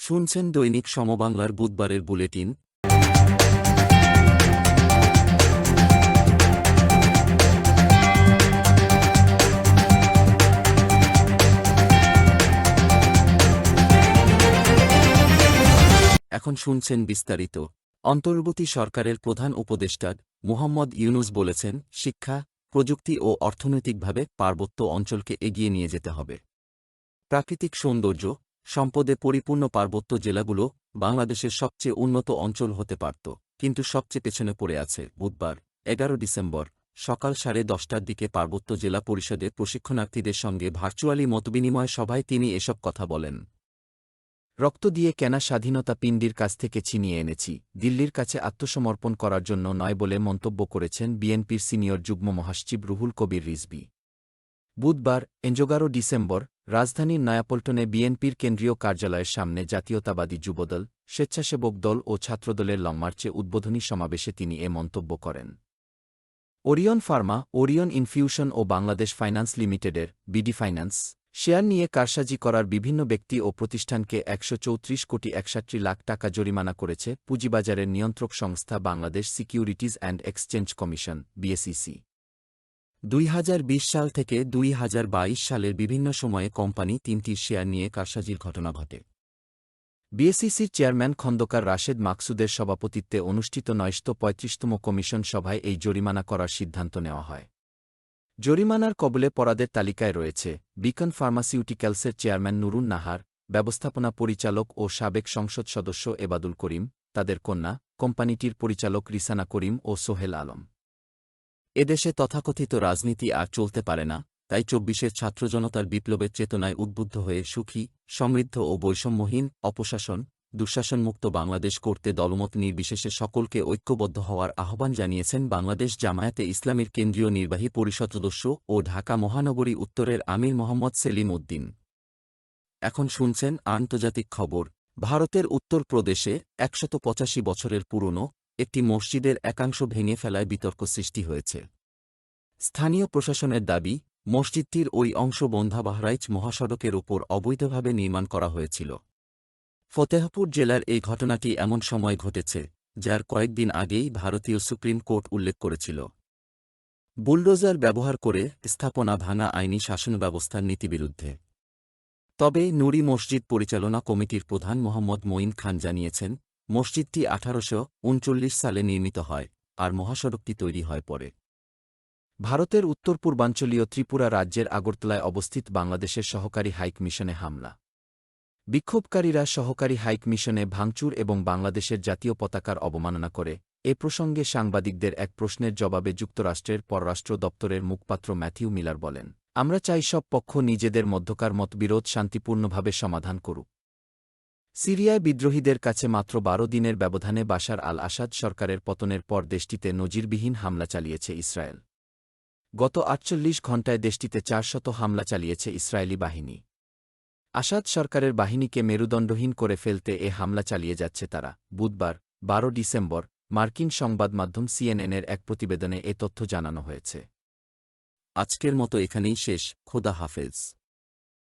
শুনছেন দৈনিক সমবাংলার বুধবারের বুলেটিন। এখন শুনছেন বিস্তারিত। অন্তর্বর্তী সরকারের প্রধান উপদেষ্টা মুহাম্মদ ইউনুস বলেছেন, শিক্ষা, প্রযুক্তি ও অর্থনৈতিকভাবে পার্বত্য অঞ্চলকে এগিয়ে নিয়ে যেতে হবে। প্রাকৃতিক সৌন্দর্য সম্পদে পরিপূর্ণ পার্বত্য জেলাগুলো বাংলাদেশের সবচেয়ে উন্নত অঞ্চল হতে পারত, কিন্তু সবচেয়ে পেছনে পড়ে আছে বুধবার, এগারো ডিসেম্বর, সকাল সাড়ে দশটার দিকে পার্বত্য জেলা পরিষদের প্রশিক্ষণার্থীদের সঙ্গে ভার্চুয়ালি মতবিনিময় সভায় তিনি এসব কথা বলেন। রক্ত দিয়ে কেনা স্বাধীনতা পিণ্ডির কাছ থেকে ছিনিয়ে এনেছি, দিল্লির কাছে আত্মসমর্পণ করার জন্য নয় বলে মন্তব্য করেছেন বিএনপির সিনিয়র যুগ্ম মহাসচিব রুহুল কবির রিজবি বুধবার এঞ্জোগারো ডিসেম্বর রাজধানীর নয়াপল্টনে বিএনপির কেন্দ্রীয় কার্যালয়ের সামনে জাতীয়তাবাদী যুবদল, স্বেচ্ছাসেবক দল ও ছাত্রদলের লংমার্চে উদ্বোধনী সমাবেশে তিনি এ মন্তব্য করেন। ওরিয়ন ফার্মা, ওরিয়ন ইনফিউশন ও বাংলাদেশ ফাইন্যান্স লিমিটেডের বিডি ফাইন্যান্স, শেয়ার নিয়ে কারসাজি করার বিভিন্ন ব্যক্তি ও প্রতিষ্ঠানকে একশো চৌত্রিশ কোটি একষট্টি লাখ টাকা জরিমানা করেছে পুঁজিবাজারের নিয়ন্ত্রক সংস্থা Bangladesh securities and exchange commission, BSEC. দুই হাজার বিশ সাল থেকে দুই হাজার বাইশ সালের বিভিন্ন সময়ে কোম্পানি তিনটির শেয়ার নিয়ে কারসাজির ঘটনা ঘটে। বিএসইসির চেয়ারম্যান খন্দকার রাশেদ মাকসুদের সভাপতিত্বে অনুষ্ঠিত নয়শত পঁয়ত্রিশতম কমিশন সভায় এই জরিমানা করার সিদ্ধান্ত নেওয়া হয়। জরিমানার কবলে পরাদের তালিকায় রয়েছে বিকন ফার্মাসিউটিক্যালসের চেয়ারম্যান নুরুন নাহার, ব্যবস্থাপনা পরিচালক ও সাবেক সংসদ সদস্য এবাদুল করিম, তাদের কন্যা, কোম্পানিটির পরিচালক রিসানা করিম ও সোহেল আলম। এদেশে তথাকথিত রাজনীতি আর চলতে পারে না, তাই চব্বিশের ছাত্রজনতার বিপ্লবের চেতনায় উদ্বুদ্ধ হয়ে সুখী, সমৃদ্ধ ও বৈষম্যহীন, অপশাসন, দুঃশাসনমুক্ত বাংলাদেশ করতে দলমত নির্বিশেষে সকলকে ঐক্যবদ্ধ হওয়ার আহ্বান জানিয়েছেন বাংলাদেশ জামায়াতে ইসলামীর কেন্দ্রীয় নির্বাহী পরিষদ সদস্য ও ঢাকা মহানগরী উত্তরের আমির মোহাম্মদ সেলিম উদ্দিন। এখন শুনছেন আন্তর্জাতিক খবর। ভারতের উত্তর প্রদেশে একশত বছরের পুরনো একটি মসজিদের একাংশ ভেঙে ফেলায় বিতর্ক সৃষ্টি হয়েছে। স্থানীয় প্রশাসনের দাবি, মসজিদটির ওই অংশ বন্ধা বাহরাইচ মহাসড়কের ওপর অবৈধভাবে নির্মাণ করা হয়েছিল। ফতেহপুর জেলার এই ঘটনাটি এমন সময় ঘটেছে, যার কয়েকদিন আগেই ভারতীয় সুপ্রিম কোর্ট উল্লেখ করেছিল। বুলডোজার ব্যবহার করে স্থাপনা ভাঙা আইনি শাসন ব্যবস্থার নীতিবিরুদ্ধে। তবে নুরি মসজিদ পরিচালনা কমিটির প্রধান মোহাম্মদ মঈন খান জানিয়েছেন মসজিদটি আঠারোশো উনচল্লিশ সালে নির্মিত হয় আর মহাসড়কটি তৈরি হয় পরে। ভারতের উত্তর পূর্বাঞ্চলীয় ত্রিপুরা রাজ্যের আগরতলায় অবস্থিত বাংলাদেশের সহকারী হাইক মিশনে হামলা। বিক্ষোভকারীরা সহকারী হাইক মিশনে ভাঙচুর এবং বাংলাদেশের জাতীয় পতাকার অবমাননা করে। এ প্রসঙ্গে সাংবাদিকদের এক প্রশ্নের জবাবে যুক্তরাষ্ট্রের পররাষ্ট্র দপ্তরের মুখপাত্র ম্যাথিউ মিলার বলেন, আমরা চাই সব পক্ষ নিজেদের মধ্যকার মতবিরোধ শান্তিপূর্ণভাবে সমাধান করুক। সিরিয়ায় বিদ্রোহীদের কাছে মাত্র বারো দিনের ব্যবধানে বাশার আল আসাদ সরকারের পতনের পর দেশটিতে নজিরবিহীন হামলা চালিয়েছে ইসরায়েল। গত আটচল্লিশ ঘণ্টায় দেশটিতে চারশত হামলা চালিয়েছে ইসরায়েলি বাহিনী। আসাদ সরকারের বাহিনীকে মেরুদণ্ডহীন করে ফেলতে এ হামলা চালিয়ে যাচ্ছে তারা। বুধবার, বারো ডিসেম্বর, মার্কিন সংবাদ মাধ্যম সিএনএনের এক প্রতিবেদনে এ তথ্য জানানো হয়েছে। আজকের মতো এখানেই শেষ। খোদা হাফেজ।